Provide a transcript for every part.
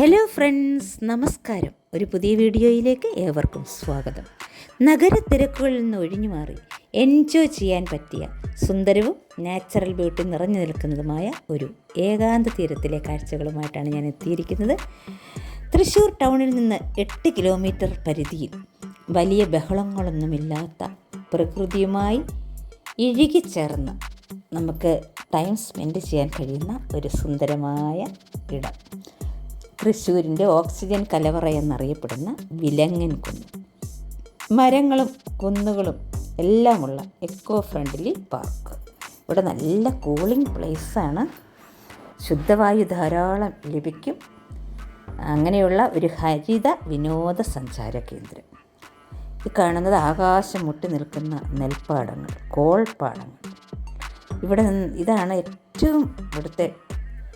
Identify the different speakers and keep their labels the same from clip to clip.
Speaker 1: Hello friends നമസ്കാരം. ഒരു പുതിയ വീഡിയോയിലേക്ക് ഏവർക്കും സ്വാഗതം. നഗര തിരക്കുകളിൽ നിന്ന് ഒഴിഞ്ഞു മാറി എൻജോയ് ചെയ്യാൻ പറ്റിയ സുന്ദരവും നാച്ചുറൽ ബ്യൂട്ടി നിറഞ്ഞു നിൽക്കുന്നതുമായ ഒരു ഏകാന്ത തീരത്തിലെ കാഴ്ചകളുമായിട്ടാണ് ഞാൻ എത്തിയിരിക്കുന്നത്. തൃശ്ശൂർ ടൗണിൽ നിന്ന് എട്ട് കിലോമീറ്റർ പരിധിയിൽ വലിയ ബഹളങ്ങളൊന്നുമില്ലാത്ത പ്രകൃതിയുമായി ഇഴുകിച്ചേർന്ന് നമുക്ക് ടൈം സ്പെൻഡ് ചെയ്യാൻ കഴിയുന്ന ഒരു സുന്ദരമായ ഇടം. തൃശ്ശൂരിന്റെ ഓക്സിജൻ കലവറ എന്നറിയപ്പെടുന്ന വിലങ്ങൻ കുന്ന്. മരങ്ങളും കുന്നുകളും എല്ലാമുള്ള എക്കോ ഫ്രണ്ട്ലി പാർക്ക് ഇവിടെ നല്ല കൂളിംഗ് പ്ലേസാണ് ശുദ്ധവായു ധാരാളം ലഭിക്കും. അങ്ങനെയുള്ള ഒരു ഹരിത വിനോദസഞ്ചാര കേന്ദ്രം. ഈ കാണുന്നത് ആകാശം മുട്ടി നിൽക്കുന്ന നെൽപ്പാടങ്ങൾ കോൾപ്പാടങ്ങൾ. ഇവിടെ ഇതാണ് ഏറ്റവും ഇവിടുത്തെ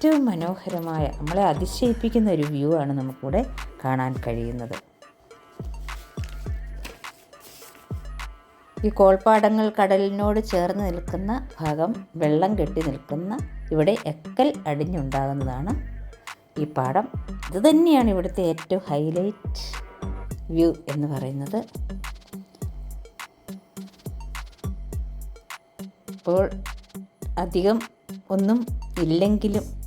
Speaker 1: ഏറ്റവും മനോഹരമായ നമ്മളെ അതിശയിപ്പിക്കുന്ന ഒരു വ്യൂ ആണ് നമുക്കിവിടെ കാണാൻ കഴിയുന്നത്. ഈ കോൾപ്പാടങ്ങൾ കടലിനോട് ചേർന്ന് നിൽക്കുന്ന ഭാഗം വെള്ളം കെട്ടി നിൽക്കുന്ന ഇവിടെ എക്കൽ അടിഞ്ഞുണ്ടാകുന്നതാണ് ഈ പാടം. ഇത് തന്നെയാണ് ഇവിടുത്തെ ഏറ്റവും ഹൈലൈറ്റ് വ്യൂ എന്ന് പറയുന്നത്. ഇപ്പോൾ അധികം ഒന്നും ഇല്ലെങ്കിലും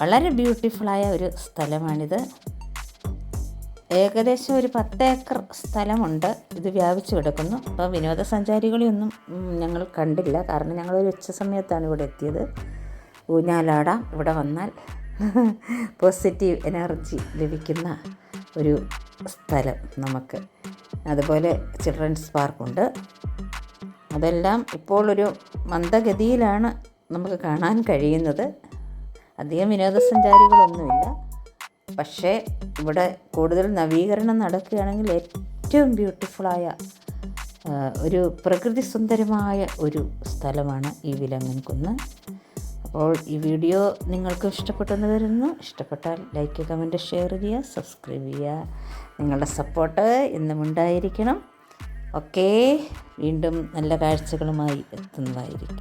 Speaker 1: വളരെ ബ്യൂട്ടിഫുള്ളായ ഒരു സ്ഥലമാണിത്. ഏകദേശം ഒരു പത്ത് ഏക്കർ സ്ഥലമുണ്ട്. ഇത് വ്യാപിച്ചു കിടക്കുന്നു. അപ്പോൾ വിനോദസഞ്ചാരികളെയൊന്നും ഞങ്ങൾ കണ്ടില്ല. കാരണം ഞങ്ങൾ ഒരു ഉച്ച സമയത്താണ് ഇവിടെ എത്തിയത്. ഊഞ്ഞാലാടാം ഇവിടെ വന്നാൽ പോസിറ്റീവ് എനർജി ലഭിക്കുന്ന ഒരു സ്ഥലം നമുക്ക്. അതുപോലെ ചിൽഡ്രൻസ് പാർക്കുണ്ട്. അതെല്ലാം ഇപ്പോൾ ഒരു മന്ദഗതിയിലാണ് നമുക്ക് കാണാൻ കഴിയുന്നത്. അധികം വിനോദസഞ്ചാരികളൊന്നുമില്ല. പക്ഷേ ഇവിടെ കൂടുതൽ നവീകരണം നടക്കുകയാണെങ്കിൽ ഏറ്റവും ബ്യൂട്ടിഫുള്ളായ ഒരു പ്രകൃതി സുന്ദരമായ ഒരു സ്ഥലമാണ് ഈ വിലങ്ങൻകുന്ന്. അപ്പോൾ ഈ വീഡിയോ നിങ്ങൾക്ക് ഇഷ്ടപ്പെട്ടെന്ന് വരുന്നു ഇഷ്ടപ്പെട്ടാൽ ലൈക്ക് കമന്റ് ഷെയർ ചെയ്യുക സബ്സ്ക്രൈബ് ചെയ്യുക. നിങ്ങളുടെ സപ്പോർട്ട് എന്നും ഉണ്ടായിരിക്കണം. ഓക്കേ വീണ്ടും നല്ല കാഴ്ചകളുമായി എത്തുന്നതായിരിക്കും.